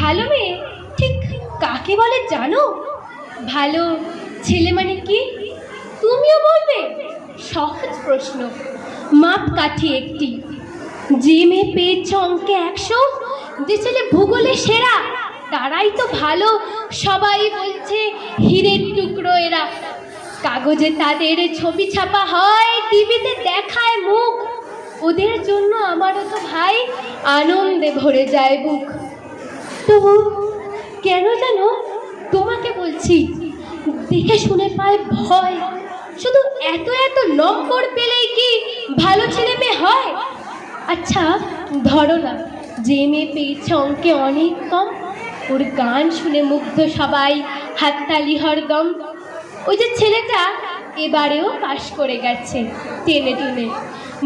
ভালো মেয়ে? ঠিক কাকে বলে জানো? ভালো ছেলে মানে কি? তুমিও বলবে? সহজ প্রশ্ন। মাপ কাঠি একটি। যে মেয়ে পেয়েছ অঙ্কে একশো, যে ছেলে ভূগোলে সেরা, তারাই তো ভালো। সবাই বলছে হীরের টুকরো এরা। কাগজে তাদের ছবি ছাপা হয়, টিভিতে দেখায় মুখ। ওদের জন্য আমারও তো ভাই আনন্দে ভরে যায় বুক। তবু কেন যেন তোমাকে বলছি, দেখে শুনে পায় ভয়। শুধু এত এত নম্বর পেলেই কি ভালো ছেলে মেয়ে হয়? আচ্ছা ধরো না, যে মেয়ে পেয়েছে অঙ্কে অনেক কম, ওর গান শুনে মুগ্ধ সবাই, হাততালি হরদম ওই যে ছেলেটা এবারেও পাশ করে গেছে, টেনে টেনে।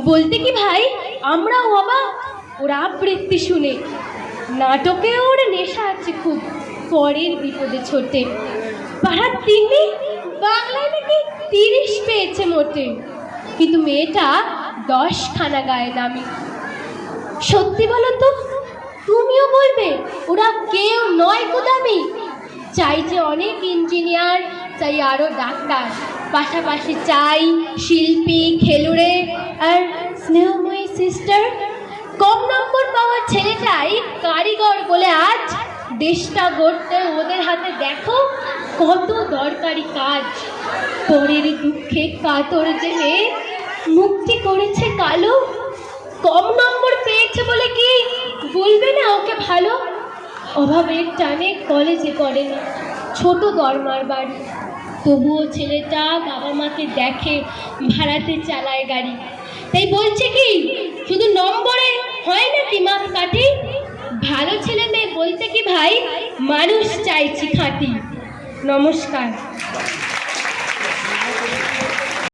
বলতে কি ভাই? আমরাও অবাক। ওর আবৃত্তি শুনে। নাটকে ওর নেশা আছে খুব। পরের বিপদে ছোটে। পাড়ার তিন্নি বাংলায় নাকি তিরিশ পেয়েছে মোটে। কিন্তু মেয়েটা দশখানা গায়ে নামি। সত্যি বলো তো, তুমিও বলবে, ওরা কেউ নয় কোদামি চাই যে অনেক ইঞ্জিনিয়ার চাই আরও ডাক্তার। পাশাপাশি চাই শিল্পী স্নেহময়ী সিস্টার কম নম্বর পাওয়া ছেলেটাই কারিগর বলে আজ দেশটা গড়তে ওদের হাতে দেখো কত দরকারি কাজ। পরের দুঃখে কাতর জেনে মুক্তি করেছে কালো। কম নম্বর পেয়েছে বলে কি বলবে না ওকে ভালো? অভাবের টানে কলেজে পড়ে না, ছোট দরমার বাড়ি। তবুও ছেলেটা বাবা মাকে দেখে ভাড়াতে চালায় গাড়ি। তাই বলছে কি, শুধু নম্বরে হয় না কি মাপ কাটি ভালো ছেলে মেয়ে বলতে কি ভাই, মানুষ চাইছি খাঁটি নমস্কার।